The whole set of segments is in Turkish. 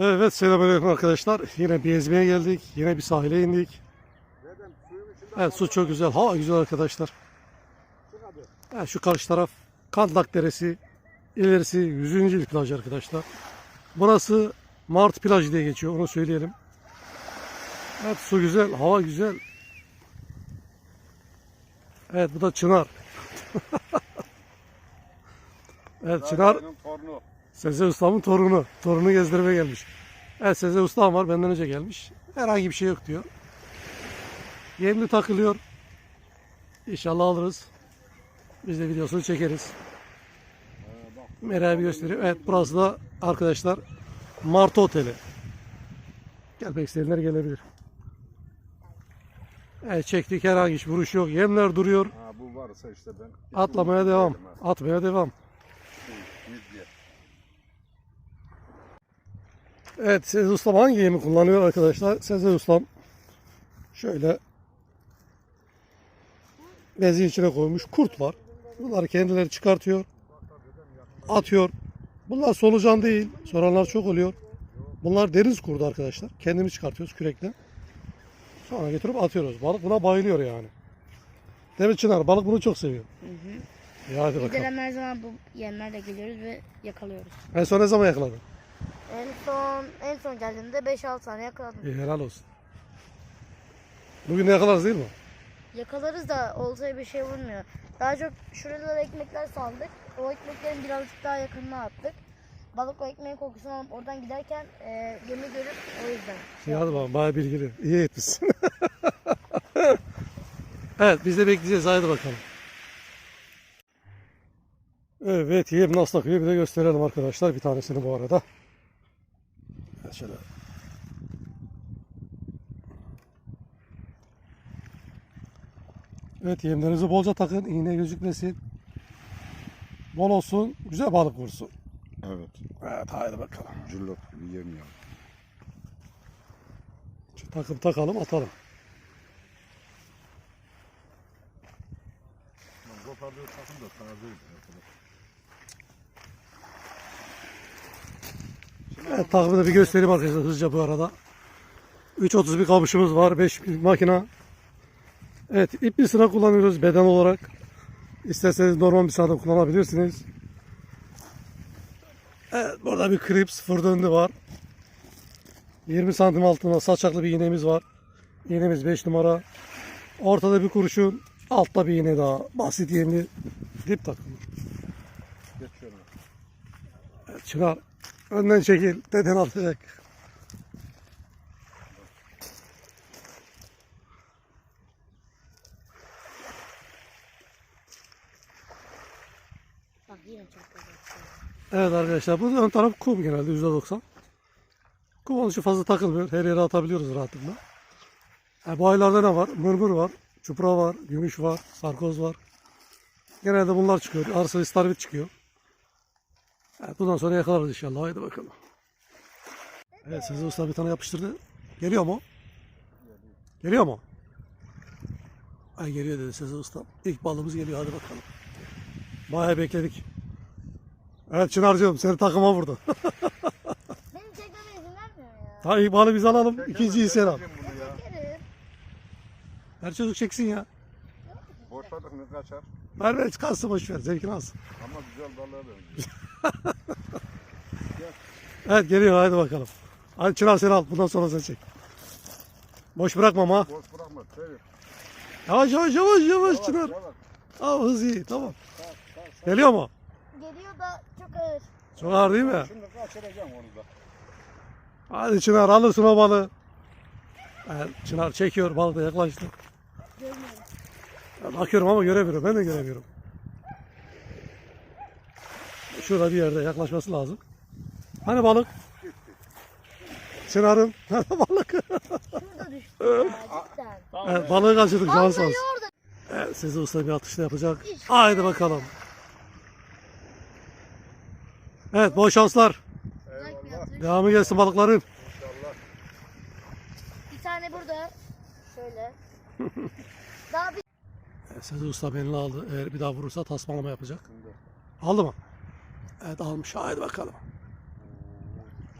Evet selamünaleyküm arkadaşlar. Yine bir gezmeye geldik. Yine bir sahile indik. Evet su çok güzel. Hava güzel arkadaşlar. Evet, şu karşı taraf Kandak Deresi. İlerisi 100. yıl plajı arkadaşlar. Burası Mart plajı diye geçiyor. Onu söyleyelim. Evet su güzel. Hava güzel. Evet bu da Çınar. evet Çınar torunu. Sezer Usta'mın torunu. Torunu gezdirmeye gelmiş. Evet Sezer Usta'm var benden önce gelmiş. Herhangi bir şey yok diyor. Yemli takılıyor. İnşallah alırız. Biz de videosunu çekeriz. Merhaba gösteriyor. Evet burası da arkadaşlar Martı Oteli. Gelmek isteyenler gelebilir. Evet çektik herhangi bir vuruş yok. Yemler duruyor. Ha bu varsa işte ben. Atlamaya devam. Atmaya devam. Midye. Evet Sezer Ustam hangi yemi kullanıyor arkadaşlar? Sezer Ustam şöyle bezin içine koymuş kurt var. Bunları kendileri çıkartıyor. Atıyor. Bunlar solucan değil. Soranlar çok oluyor. Bunlar deniz kurdu arkadaşlar. Kendimiz çıkartıyoruz kürekle. Sonra getirip atıyoruz. Balık buna bayılıyor yani. Değil mi Çınar? Balık bunu çok seviyor. Ya hadi bakalım. Gidelim her zaman bu yerlerle geliyoruz ve yakalıyoruz. En son ne zaman yakaladın? En son en son geldiğimde 5-6 tane yakaladım. İyi, helal olsun. Bugün de yakalarız değil mi? Yakalarız da oltaya bir şey vurmuyor. Daha çok şuralara ekmekler saldık. O ekmeklerin birazcık daha yakınına attık. Balık o ekmeğin kokusunu alıp oradan giderken e, gemi görüp o yüzden. İyi hadi bakalım bayağı bilgili. İyi etmişsin. evet biz de bekleyeceğiz haydi bakalım. Evet yem nasıl akıyor bir de gösterelim arkadaşlar bir tanesini bu arada. Evet, şöyle. Evet yemlerinizi bolca takın iğne gözükmesin. Bol olsun güzel balık vursun. Evet. Evet haydi bakalım. Cillop gibi yemiyor. Şu takım takalım atalım. Kopardığı takım da sana Evet, takımı da bir göstereyim arkadaşlar hızlıca bu arada. 3.31 kamışımız var. 5 makina. Evet ip bir sıra kullanıyoruz beden olarak. İsterseniz normal bir sahada kullanabilirsiniz. Evet burada bir krip sıfır döndü var. 20 santim altında saçaklı bir iğnemiz var. İğnemiz 5 numara. Ortada bir kurşun. Altta bir iğne daha. Basit yemli dip takımı. Geçiyorum. Evet, Çınar önden çekil. Deden atacak. Bak yine çok güzel. Evet arkadaşlar bu ön taraf kum genelde %90. Kum için fazla takılmıyor. Her yere atabiliyoruz rahatlıkla. E, bu aylarda ne var? Mırmır var, çupra var, gümüş var, sarkoz var. Genelde bunlar çıkıyor. Arsa istavrit çıkıyor. Evet, bundan sonra yakalarız inşallah. Haydi bakalım. Evet Sezer Usta bir tane yapıştırdı. Geliyor mu? Geliyor mu? Ay geliyor dedi Sezer Usta. İlk balığımız geliyor. Hadi bakalım. Bayağı bekledik. Evet Çınar'cığım seni takıma vurdu. Beni çekmeme izin vermiyor ya. Tamam ilk balı biz alalım. ikinciyi sen al. Çekerim. Her çocuk çeksin ya. Boşladık mı kaçar. Ver kalsın boş ver. Zevkini alsın. Ama güzel balığa benziyor. Evet geliyor hadi bakalım. Hadi Çınar sen al. Bundan sonra sen çek. Boş bırakmam ha. Boş bırakma. Çevir. Yavaş yavaş yavaş yavaş Çınar. yavaş. Tamam hız iyi tamam. Kalk, kalk, kalk. Geliyor mu? Geliyor da çok ağır. Çok ağır değil mi? Şimdi kaçıracağım onu da. Hadi Çınar alırsın o balığı. Evet, Çınar çekiyor balık da yaklaştı. Ben bakıyorum ama göremiyorum. Ben de göremiyorum. Şurada bir yerde yaklaşması lazım. Hani balık? Çınar'ın. Hani balık? Ya cidden. Evet, balığı kaçırdık orada. Evet, Sezi Usta bir atışta yapacak. Haydi bakalım. Evet, bol şanslar. Atış. Devamı gelsin balıkların. İnşallah. Bir tane burada. Şöyle. Daha bir Sezi Usta belini aldı. Eğer bir daha vurursa tasmalama yapacak. Aldı mı? Evet almış. Haydi bakalım.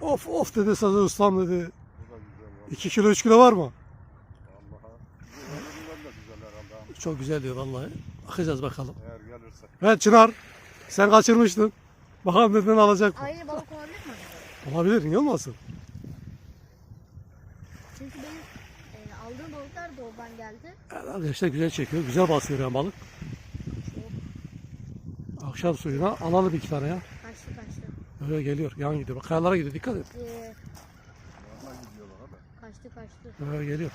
Of of dedi Sezer ustam dedi. Bu da güzel var. 2 kilo 3 kilo var mı? Çok güzel diyor vallahi. Bakacağız bakalım. Eğer gelirse. Evet Çınar. Sen kaçırmıştın. Bakalım neden alacak mı? Aynı balık olabilir mi? Olabilir niye olmasın? Çünkü benim e, da oradan geldi. Evet, arkadaşlar güzel çekiyor. Güzel basıyor yani balık. Akşam suyuna alalım iki tane ya. Kaçtı kaçtı. Öyle geliyor. Yan gidiyor. Bak kayalara gidiyor. Dikkat et. Ee, Yanına gidiyorlar abi. kaçtı kaçtı. Öyle geliyor.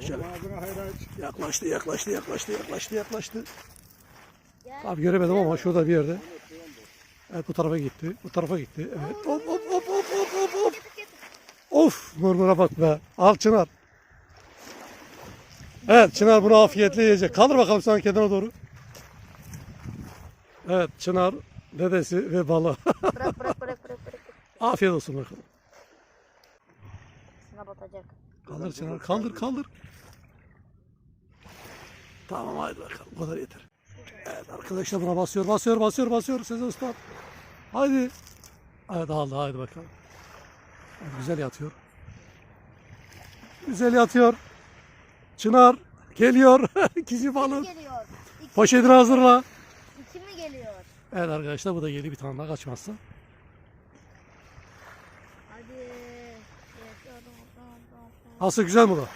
Şöyle yaklaştı, yaklaştı, yaklaştı, yaklaştı, yaklaştı. Gel. Abi göremedim ama şurada bir yerde. Evet bu tarafa gitti. Bu tarafa gitti. Evet. Hop hop hop hop. Getir, getir. Of mırmıra bak be. Al Çınar. Evet Çınar bunu afiyetle yiyecek. Kaldır bakalım sen kenara doğru. Evet Çınar, dedesi ve balı. Bırak bırak bırak bırak bırak. Afiyet olsun bakalım. Sana batacak. Kaldır Çınar. Kaldır kaldır. Tamam haydi bakalım. Bu kadar yeter. Evet arkadaşlar buna basıyor basıyor basıyor basıyor. Sezer Usta. Haydi. Evet aldı haydi bakalım. Güzel yatıyor. Güzel yatıyor. Çınar geliyor. İkinci balık. Geliyor. İki, Poşetini hazırla. iki mi geliyor? Evet arkadaşlar bu da geliyor bir tane daha kaçmazsa. Hadi. Nasıl güzel mi bu da?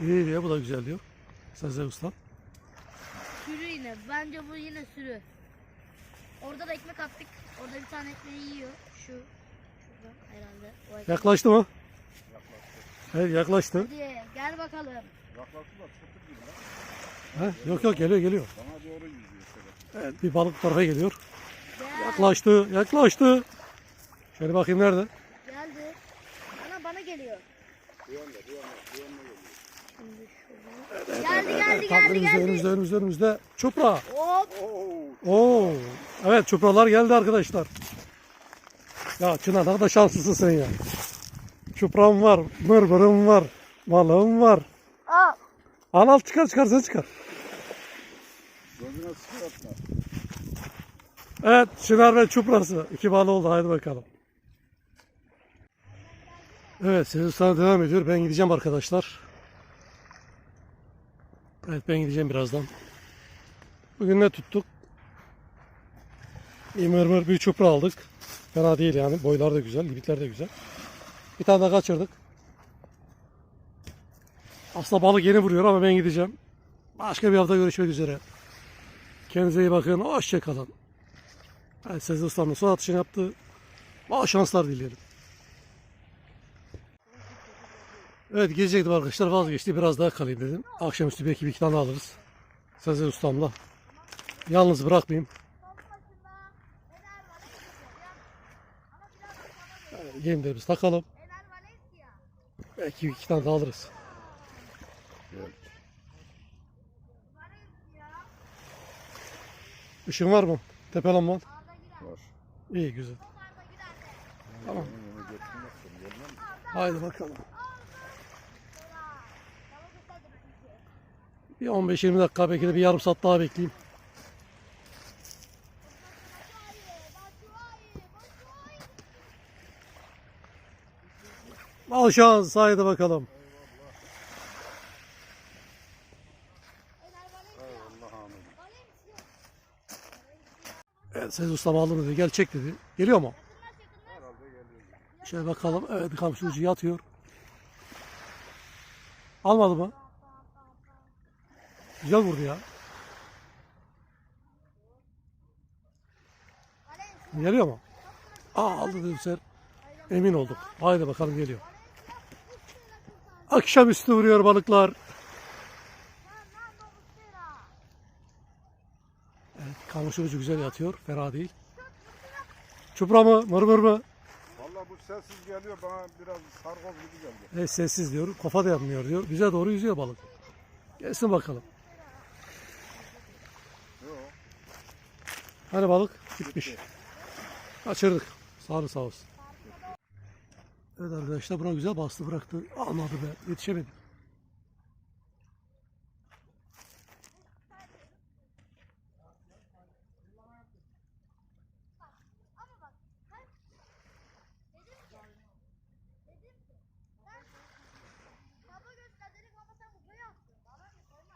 İyi diyor bu da güzel diyor. Sezer Usta. Sürü yine. Bence bu yine sürü. Orada da ekmek attık. Orada bir tane ekmeği yiyor. Şu. Herhalde. Yaklaştı mı? Evet yaklaştı. Hadi gel bakalım. Yaklaştı da çıktı gibi lan. He? Yok yok geliyor geliyor. Bana doğru yüzüyor şöyle. Evet bir balık bu tarafa geliyor. Gel. Yaklaştı, yaklaştı. Şöyle bakayım nerede? Geldi. Ana bana geliyor. Bir yanda bir yanda bir yanda geliyor. Şimdi şurada. Geldi geldi Tam geldi önümüzde, geldi. önümüzde, önümüzde, önümüzde. Çupra. Hop. Oo. Evet çupralar geldi arkadaşlar. Ya Çınar ne kadar şanslısın sen ya. Çupram var, mırmırım var, balığım var. Aa. Al al çıkar çıkar sen çıkar. Gözüne sıkı atma. Evet Çınar ve çuprası. İki balı oldu haydi bakalım. Evet Sezer sana devam ediyor. Ben gideceğim arkadaşlar. Evet ben gideceğim birazdan. Bugün ne tuttuk? Bir mırmır bir çupra aldık. Fena değil yani. Boylar da güzel, libitler de güzel. Bir tane daha kaçırdık. Aslında balık yeni vuruyor ama ben gideceğim. Başka bir hafta görüşmek üzere. Kendinize iyi bakın. Hoşçakalın. Evet, Sezer Usta'nın son atışını yaptı. Bol şanslar dileyelim. Evet gelecektim arkadaşlar vazgeçti. Biraz daha kalayım dedim. Akşamüstü belki bir iki tane alırız. Sezer Ustam'la. Yalnız bırakmayayım. Yemlerimizi takalım. Belki iki tane daha alırız. Işın var mı? Tepelanman. Var. İyi güzel. Tamam. Haydi bakalım. Bir 15-20 dakika belki de bir yarım saat daha bekleyeyim. Al şans haydi bakalım. Evet Sezer Ustam aldım dedi. Gel çek dedi. Geliyor mu? Şöyle bakalım. Evet kamçı ucu yatıyor. Almadı mı? Güzel vurdu ya. Geliyor mu? Aa aldı dedi. Emin olduk. Haydi bakalım geliyor. Akşamüstü vuruyor balıklar. Evet kamış ucu güzel yatıyor. Fena değil. Çupra mı? Mırmır mı? Valla bu sessiz geliyor bana biraz sargoz gibi geldi. E, sessiz diyor. Kafa da yapmıyor diyor. Bize doğru yüzüyor balık. Gelsin bakalım. Yok. Hani balık gitmiş. Kaçırdık. Sağ olun sağ olsun. Evet arkadaşlar buna güzel bastı bıraktı. Almadı be yetişemedim.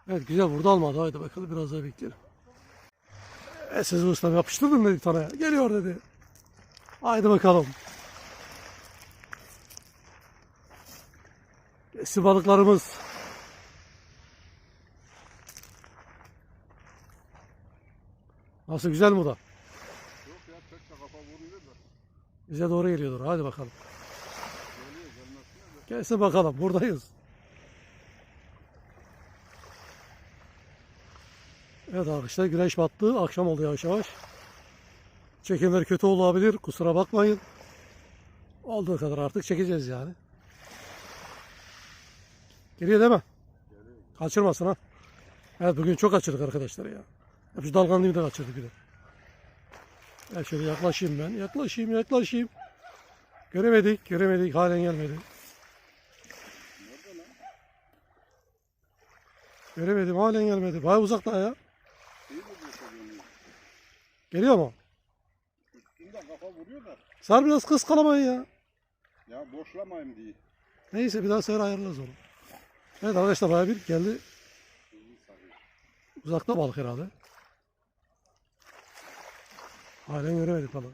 Evet güzel vurdu almadı. Haydi bakalım biraz daha bekleyelim. E, siz ustam yapıştırdın dedi bir. Geliyor dedi. Haydi bakalım. Eski balıklarımız. Nasıl güzel mi bu da? Yok ya tek kafa vuruyor da. Bize doğru geliyordur. Hadi bakalım. Geliyor gelmesine de. Gelsin bakalım. Buradayız. Evet arkadaşlar güneş battı. Akşam oldu yavaş yavaş. Çekimler kötü olabilir. Kusura bakmayın. Olduğu kadar artık çekeceğiz yani. Geliyor değil mi? Kaçırmasın ha. Evet bugün çok kaçırdık arkadaşlar ya. Hep şu dalganın dibinde kaçırdık bir de. Ya şöyle yaklaşayım ben. Yaklaşayım yaklaşayım. Göremedik göremedik. Halen gelmedi. Göremedim halen gelmedi. Baya uzakta ya. Geliyor mu? Üstünde kafa vuruyor da. Sar biraz kız kalamayı ya. Ya boşlamayayım diye. Neyse bir daha sefer ayarlarız onu. Evet arkadaşlar baya bir geldi. Uzakta balık herhalde. Halen göremedik balığı.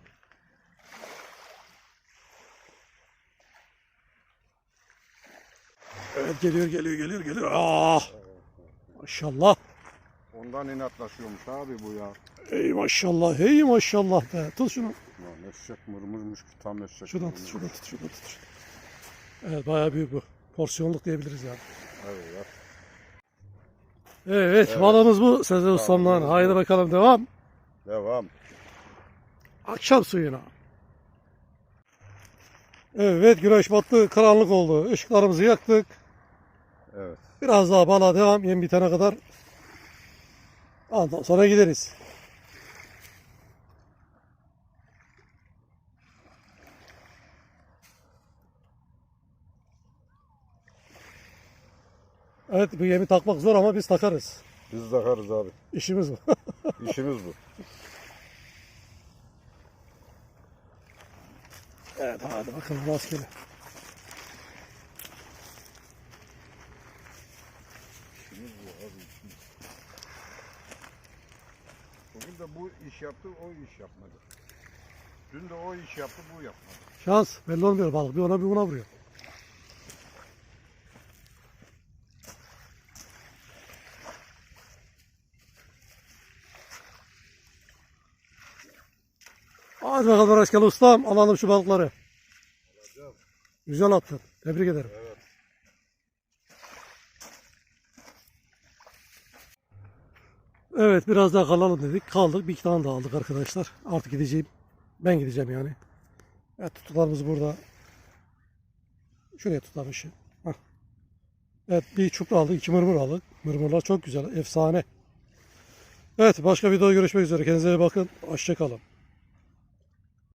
Evet geliyor geliyor geliyor geliyor. Ah! Maşallah. Ondan inatlaşıyormuş abi bu ya. Ey maşallah. Hey maşallah be. Tut şunu. Lan eşek mırmırmış ki tam eşek. Şuradan tut şuradan tut şuradan tut. Evet bayağı büyük bu. Porsiyonluk diyebiliriz yani. Evet. Evet, Evet. balığımız bu. Sezer Ustam'dan. Haydi bakalım devam. Devam. Akşam suyuna. Evet güneş battı. Karanlık oldu. Işıklarımızı yaktık. Evet. Biraz daha balığa devam. Yem bitene kadar. Ondan sonra gideriz. Evet bu yemi takmak zor ama biz takarız. Biz takarız abi. İşimiz bu. İşimiz bu. evet hadi bakalım rastgele. İşimiz bu abi. işimiz. Bugün de bu iş yaptı, o iş yapmadı. Dün de o iş yaptı, bu yapmadı. Şans belli olmuyor balık. Bir ona bir buna vuruyor. Hadi bakalım Raşkalı ustam. Alalım şu balıkları. Güzel attın. Tebrik ederim. Evet. Evet biraz daha kalalım dedik. Kaldık. Bir iki tane daha aldık arkadaşlar. Artık gideceğim. Ben gideceğim yani. Evet tutuklarımız burada. Şuraya tutalım işi. Hah. Evet bir çupra aldık. iki mırmır aldık. Mırmırlar çok güzel. Efsane. Evet başka videoda görüşmek üzere. Kendinize iyi bakın. Hoşçakalın.